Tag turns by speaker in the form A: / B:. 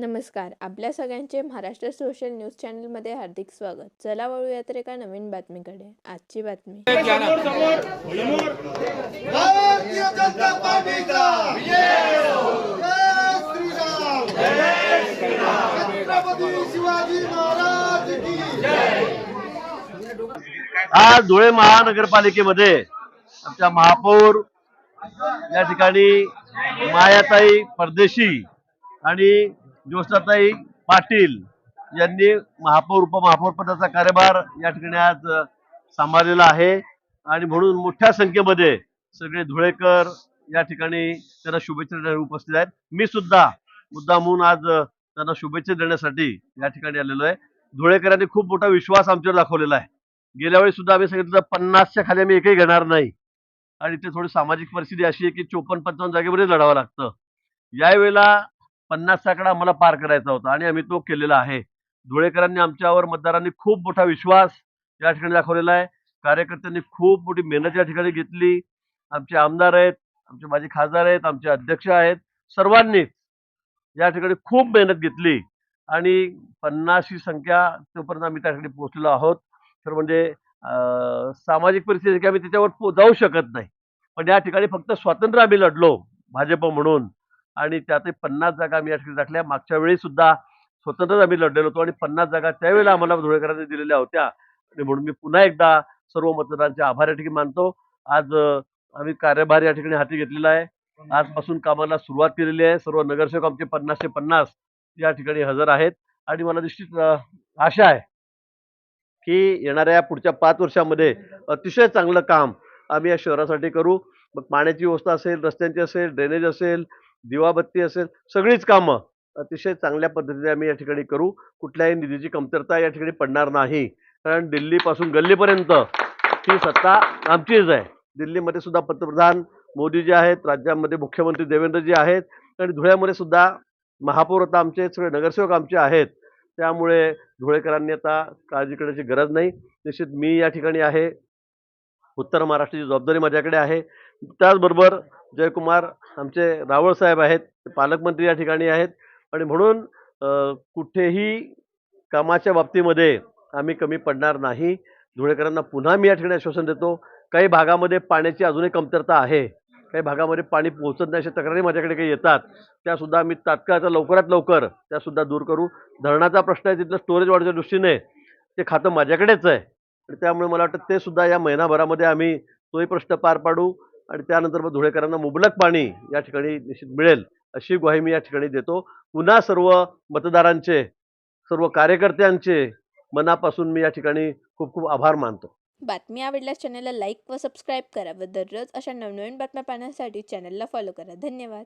A: नमस्कार. आपल्या सगळ्यांचे महाराष्ट्र सोशल न्यूज चॅनलमध्ये हार्दिक स्वागत. चला वळूया तर एका नवीन बातमीकडे. आजची बातमी.
B: आज धुळे महानगरपालिकेमध्ये आमच्या महापौर या ठिकाणी मायाताई परदेशी आणि ज्योत्साताई पाटील यांनी महापौर उपमहापौर पदाचा कार्यभार या ठिकाणी आज सांभाळलेला आहे. आणि म्हणून मोठ्या संख्येमध्ये सगळे धुळेकर या ठिकाणी त्यांना शुभेच्छा देण्यासाठी उपस्थित आहेत. मी सुद्धा मुद्दामहून आज त्यांना शुभेच्छा देण्यासाठी या ठिकाणी आलेलो आहे. धुळेकरांनी खूप मोठा विश्वास आमच्यावर दाखवलेला आहे. गेल्या वेळी सुद्धा आम्ही सांगितलं पन्नासच्या खाली आम्ही एकही घेणार नाही. आणि इथे थोडी सामाजिक परिस्थिती अशी आहे की चोपन्न पंचावन्न जागेमध्ये लढावं लागतं. यावेळेला पन्नास आकडा आम्हाला पार करायचा होता आणि आम्ही तो केलेला आहे. धुळेकरांनी आमच्यावर मतदारांनी खूप मोठा विश्वास या ठिकाणी दाखवलेला आहे. कार्यकर्त्यांनी खूप मोठी मेहनत या ठिकाणी घेतली. आमचे आमदार आहेत आमचे माजी खासदार आहेत आमचे अध्यक्ष आहेत. सर्वांनीच या ठिकाणी खूप मेहनत घेतली आणि पन्नासची संख्या तोपर्यंत आम्ही त्या ठिकाणी पोहोचलेलो आहोत. तर म्हणजे सामाजिक परिस्थिती आम्ही त्याच्यावर पो- जाऊ शकत नाही. पण या ठिकाणी फक्त स्वातंत्र्य आम्ही लढलो भाजप म्हणून. आणि त्यातही पन्नास जागा आम्ही या ठिकाणी टाकल्या मागच्या वेळी सुद्धा स्वतंत्रच आम्ही लढलेलो होतो आणि पन्नास जागा त्यावेळेला आम्हाला धुळेकरांनी दिलेल्या होत्या. आणि म्हणून मी पुन्हा एकदा सर्व मतदारांचे आभार या ठिकाणी मानतो. आज आम्ही कार्यभार या ठिकाणी हाती घेतलेला आहे. आजपासून कामाला सुरुवात केलेली आहे. सर्व नगरसेवक आमचे पन्नासशे पन्नास या ठिकाणी हजर आहेत. आणि मला निश्चित आशा आहे की येणाऱ्या पुढच्या पाच वर्षामध्ये अतिशय चांगलं काम आम्ही या शहरासाठी करू. मग पाण्याची व्यवस्था असेल रस्त्यांची असेल ड्रेनेज असेल दिवाबत्ती असेल सगळीच कामं अतिशय चांगल्या पद्धतीने आम्ही या ठिकाणी करू. कुठल्याही निधीची कमतरता या ठिकाणी पडणार नाही. कारण दिल्लीपासून गल्लीपर्यंत ही सत्ता आमचीच आहे. दिल्लीमध्ये सुद्धा पंतप्रधान मोदीजी आहेत राज्यामध्ये मुख्यमंत्री देवेंद्रजी आहेत आणि धुळ्यामध्ये सुद्धा महापौर आता आमचे सगळे नगरसेवक आमचे आहेत. त्यामुळे धुळेकरांनी आता काळजी करण्याची गरज नाही. निश्चित मी या ठिकाणी आहे. उत्तर महाराष्ट्राची जबाबदारी माझ्याकडे आहे. त्याचबरोबर जयकुमार आमचे रावळ साहेब आहेत पालकमंत्री या ठिकाणी आहेत. आणि म्हणून कुठेही कामाच्या बाबतीमध्ये आम्ही कमी पडणार नाही. धुळेकरांना पुन्हा मी या ठिकाणी आश्वासन देतो काही भागामध्ये पाण्याची अजूनही कमतरता आहे. काही भागामध्ये पाणी पोहोचत नाही अशा तक्रारी माझ्याकडे काही येतात. त्यासुद्धा आम्ही तात्काळचा लवकरात लवकर त्यासुद्धा दूर करू. धरणाचा प्रश्न आहे तिथलं स्टोरेज वाढच्या दृष्टीने ते खातं माझ्याकडेच आहे. आणि त्यामुळे मला वाटतं ते सुद्धा या महिनाभरामध्ये आम्ही तोही प्रश्न पार पाडू. आणि त्यानंतर मग धुळेकरांना मुबलक पाणी या ठिकाणी निश्चित मिळेल अशी ग्वाही मी या ठिकाणी देतो. पुन्हा सर्व मतदारांचे सर्व कार्यकर्त्यांचे मनापासून मी या ठिकाणी खूप खूप आभार मानतो.
A: बातमी आवडल्यास चॅनलला लाईक व सबस्क्राईब करा व दररोज अशा नवनवीन बातम्या पाहण्यासाठी चॅनलला फॉलो करा. धन्यवाद.